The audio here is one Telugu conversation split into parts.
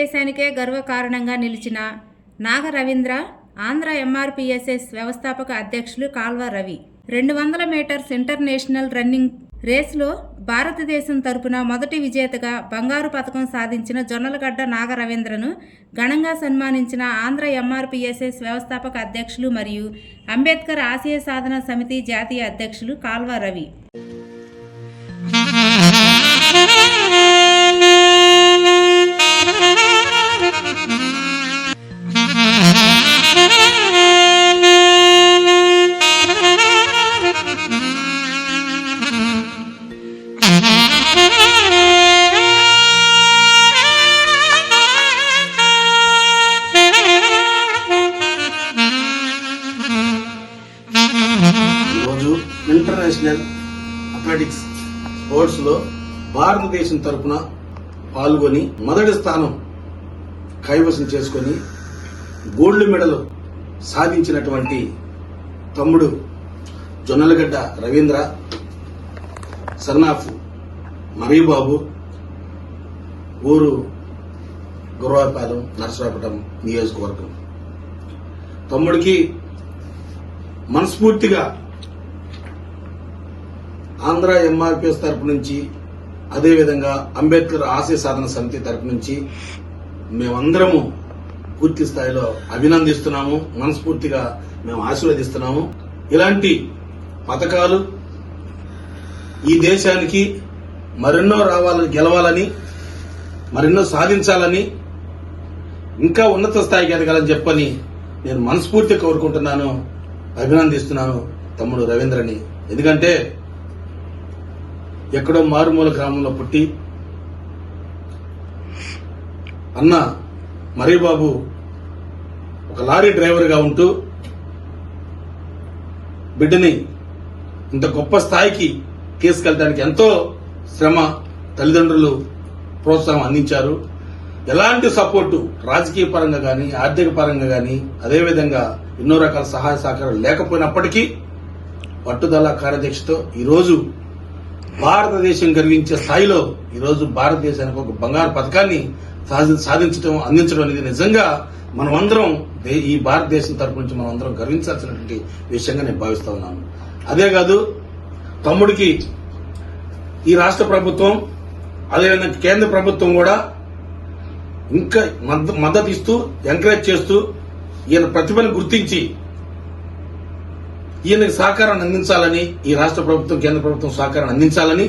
భారతదేశానికే గర్వకారణంగా నిలిచిన నాగ రవీంద్ర ఆంధ్ర ఎంఆర్పిఎస్ఎస్ వ్యవస్థాపక అధ్యక్షులు కాల్వ రవి. రెండు వందల మీటర్స్ ఇంటర్నేషనల్ రన్నింగ్ రేసులో భారతదేశం తరపున మొదటి విజేతగా బంగారు పథకం సాధించిన జొన్నలగడ్డ నాగ రవీంద్రను ఘనంగా సన్మానించిన ఆంధ్ర ఎంఆర్పిఎస్ఎస్ వ్యవస్థాపక అధ్యక్షులు మరియు అంబేద్కర్ ఆశయ సాధన సమితి జాతీయ అధ్యక్షులు కాల్వ రవి. నేషనల్ అథ్లెటిక్స్ స్పోర్ట్స్లో భారతదేశం తరపున పాల్గొని మొదటి స్థానం కైవసం చేసుకొని గోల్డ్ మెడల్ సాధించినటువంటి తమ్ముడు జొన్నలగడ్డ రవీంద్ర సర్నాఫ్ మరీబాబు ఊరు గురవాపాలెం నర్సరాపటం నియోజకవర్గం. తమ్ముడికి మనస్ఫూర్తిగా ఆంధ్ర ఎంఆర్పిఎస్ తరపు నుంచి అదేవిధంగా అంబేద్కర్ ఆశయ సాధన సమితి తరపు నుంచి మేమందరము పూర్తి స్థాయిలో అభినందిస్తున్నాము మనస్ఫూర్తిగా మేము ఆశీర్వదిస్తున్నాము. ఇలాంటి పథకాలు ఈ దేశానికి మరెన్నో రావాలని గెలవాలని మరెన్నో సాధించాలని ఇంకా ఉన్నత స్థాయికి ఎదగాలని చెప్పని నేను మనస్ఫూర్తిగా కోరుకుంటున్నాను అభినందిస్తున్నాను తమ్ముడు రవీంద్రని. ఎందుకంటే ఎక్కడో మారుమూల గ్రామంలో పుట్టి అన్న మరీబాబు ఒక లారీ డ్రైవర్గా ఉంటూ బిడ్డని ఇంత గొప్ప స్థాయికి తీసుకెళ్ళడానికి ఎంతో శ్రమ తల్లిదండ్రులు ప్రోత్సాహం అందించారు. ఎలాంటి సపోర్టు రాజకీయ పరంగా కానీ ఆర్థిక పరంగా కానీ అదేవిధంగా ఎన్నో రకాల సహాయ సహకారాలు లేకపోయినప్పటికీ పట్టుదల కార్యదీక్షతో ఈరోజు భారతదేశం గర్వించే స్థాయిలో ఈరోజు భారతదేశానికి ఒక బంగారు పథకాన్ని సాధించడం అందించడం అనేది నిజంగా మనమందరం ఈ భారతదేశం తరపు నుంచి మనం అందరం గర్వించాల్సినటువంటి విషయంగా నేను భావిస్తా ఉన్నాను. అదే కాదు తమ్ముడికి ఈ రాష్ట్ర ప్రభుత్వం అదేవిధంగా కేంద్ర ప్రభుత్వం కూడా ఇంకా మద్ద- మద్దతు ఇస్తూ ఎంకరేజ్ చేస్తూ ఈయన ప్రతిభను గుర్తించి ఈయనకి సహకారాన్ని అందించాలని ఈ రాష్ట్ర ప్రభుత్వం కేంద్ర ప్రభుత్వం సహకారాన్ని అందించాలని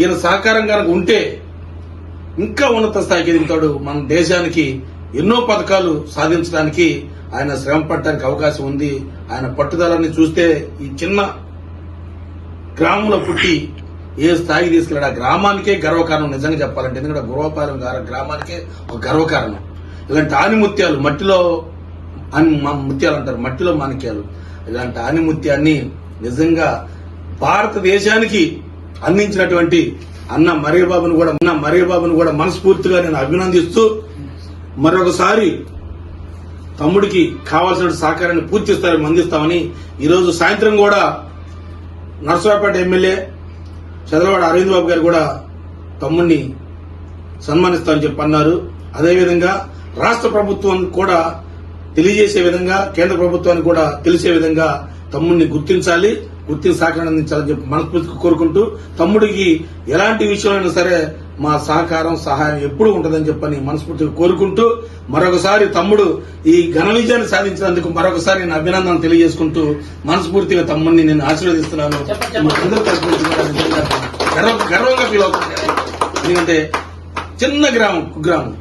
ఈయన సహకారం కనుక ఉంటే ఇంకా ఉన్నత స్థాయికి ఎదుగుతాడు. మన దేశానికి ఎన్నో పథకాలు సాధించడానికి ఆయన శ్రమ పడటానికి అవకాశం ఉంది. ఆయన పట్టుదలని చూస్తే ఈ చిన్న గ్రామంలో పుట్టి ఏ స్థాయికి తీసుకెళ్ళాడు? ఆ గ్రామానికే గర్వకారణం నిజంగా చెప్పాలంటే. ఎందుకంటే గురవపాలెం గారు గ్రామానికే ఒక గర్వకారణం. ఇలాంటి ఆనిముత్యాలు మట్టిలో అని ముత్యాలు అంటారు మట్టిలో మాణిక్యాలు. ఇలాంటి ఆనిముత్యాన్ని నిజంగా భారతదేశానికి అందించినటువంటి అన్న మరీబాబును కూడా అన్న మరీబాబును కూడా మనస్ఫూర్తిగా నేను అభినందిస్తూ మరొకసారి తమ్ముడికి కావాల్సిన సహకారాన్ని పూర్తి స్థాయిలో అందిస్తామని ఈరోజు సాయంత్రం కూడా నర్సరాపేట ఎమ్మెల్యే చంద్రబాబు అరవింద్ బాబు గారు కూడా తమ్ముడిని సన్మానిస్తామని చెప్పి అన్నారు. అదేవిధంగా రాష్ట్ర ప్రభుత్వం కూడా తెలియజేసే విధంగా కేంద్ర ప్రభుత్వానికి కూడా తెలిసే విధంగా తమ్ముడిని గుర్తించాలి గుర్తించి సహకారం అందించాలని చెప్పి మనస్ఫూర్తిగా కోరుకుంటూ తమ్ముడికి ఎలాంటి విషయంలో సరే మా సహకారం సహాయం ఎప్పుడు ఉంటుందని చెప్పని మనస్ఫూర్తిగా కోరుకుంటూ మరొకసారి తమ్ముడు ఈ ఘన విజయాన్ని సాధించినందుకు మరొకసారి నేను అభినందనలు తెలియజేసుకుంటూ మనస్ఫూర్తిగా తమ్ముడిని నేను ఆశీర్వదిస్తున్నాను. గర్వంగా ఫీల్ అవుతున్నాను. ఎందుకంటే చిన్న గ్రామం కుగ్రామం.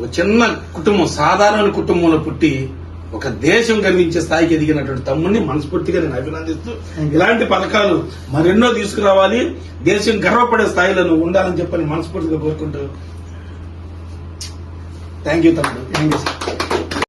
ఒక చిన్న కుటుంబం సాధారణ కుటుంబంలో పుట్టి ఒక దేశం గర్వించే స్థాయికి ఎదిగినటువంటి తమ్ముడిని మనస్ఫూర్తిగా నేను అభినందిస్తూ ఇలాంటి పథకాలు మరెన్నో తీసుకురావాలి దేశం గర్వపడే స్థాయిలో నువ్వు ఉండాలని చెప్పని మనస్ఫూర్తిగా కోరుకుంటూ. థ్యాంక్ యూ తమ్ముడు. Thank you sir